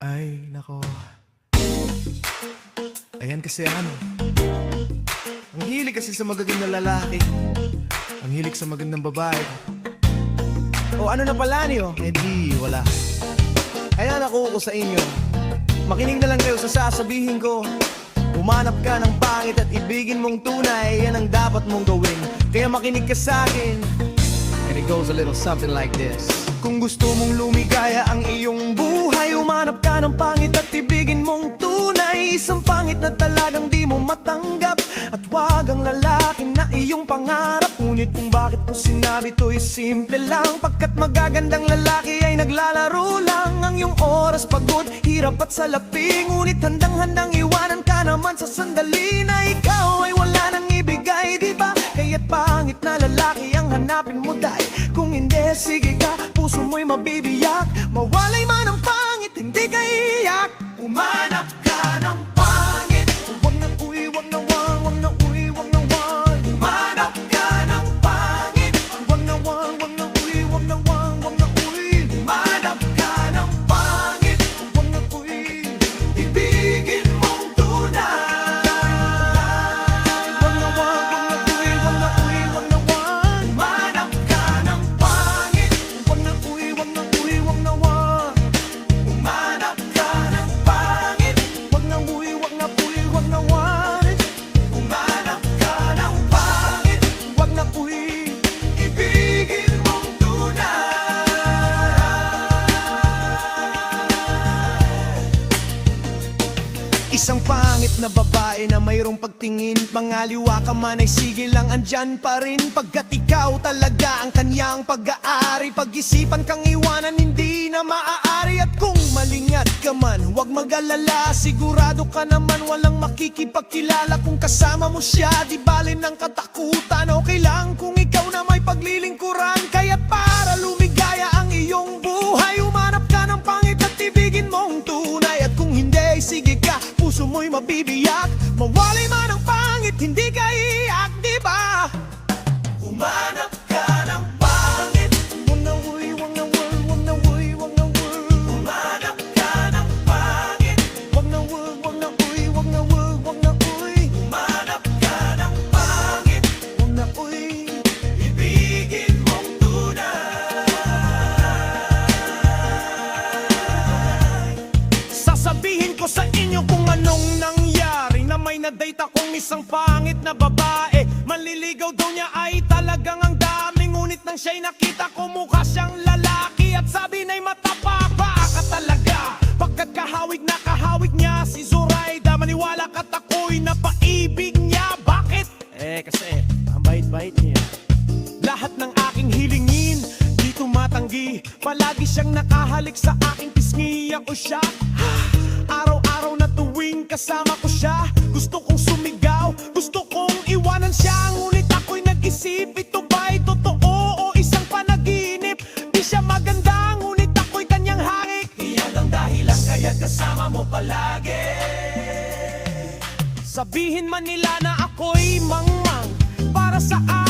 Ay, nako. Ayan kasi ano. Ang hilig kasi sa magaging na lalaki. Ang hilig sa magandang babae. O ano na pala niyo? Eh di, wala. Kaya naku ko sa inyo. Makinig na lang kayo sa sasabihin ko. Umanap ka ng pangit at ibigin mong tunay Yan ang dapat mong gawin Kaya makinig ka sa akin And it goes a little something like this Kung gusto mong lumigaya ang iyong buhay Umanap ka ng pangit at ibigin mong tunay. Isang pangit na talagang di mo matanggap. At wag ang lalaki na iyong pangarap. Ngunit kung bakit mo sinabi to'y simple lang Pagkat magagandang lalaki ay naglalaro lang. Ang iyong oras pagod, hirap at salapi Ngunit handang-handang iwanan ka naman sa sandali Na ikaw ay wala nang ibigay, di ba? Kaya't pangit na lalaki ang hanapin mo dahil Kung hindi, sige ka, puso mo'y mabibiyak. Mawalay Isang pangit na babae na mayroong pagtingin. Pangaliwa ka man ay sige lang andyan pa rin. Pagkat ikaw talaga ang kanyang pag-aari. Pag-isipan kang iwanan hindi na maaari. At kung malingat ka man huwag mag-alala. Sigurado ka naman walang makikipagkilala. Kung kasama mo siya di bali ng katakutan. Okay lang kung puso mo'y mabibiyak Mawalay man ko sa inyo kung anong nangyari. Na may na-date akong isang pangit na babae. Manliligaw daw niya ay talagang ang dami. Ngunit nang siya'y nakita ko mukha siyang lalaki. At sabi na'y matapapa ka talaga. Pagkat kahawig na kahawig niya si Zoraida Maniwala ka't ako'y napaibig niya. Bakit? Eh kasi ang bait-bait niya. Lahat ng aking hilingin Di tumatanggi. Palagi siyang nakahalik sa aking pisngi. Ako siya na tuwing kasama ko siya. Gusto kong sumigaw Gusto kong iwanan siya. Ngunit ako'y nag-isip Ito ba'y totoo o isang panaginip? Di siya maganda Ngunit ako'y kanyang harik Iyan ang dahilan kaya kasama mo palagi. Sabihin man nila na ako'y mangmang. Para sa akin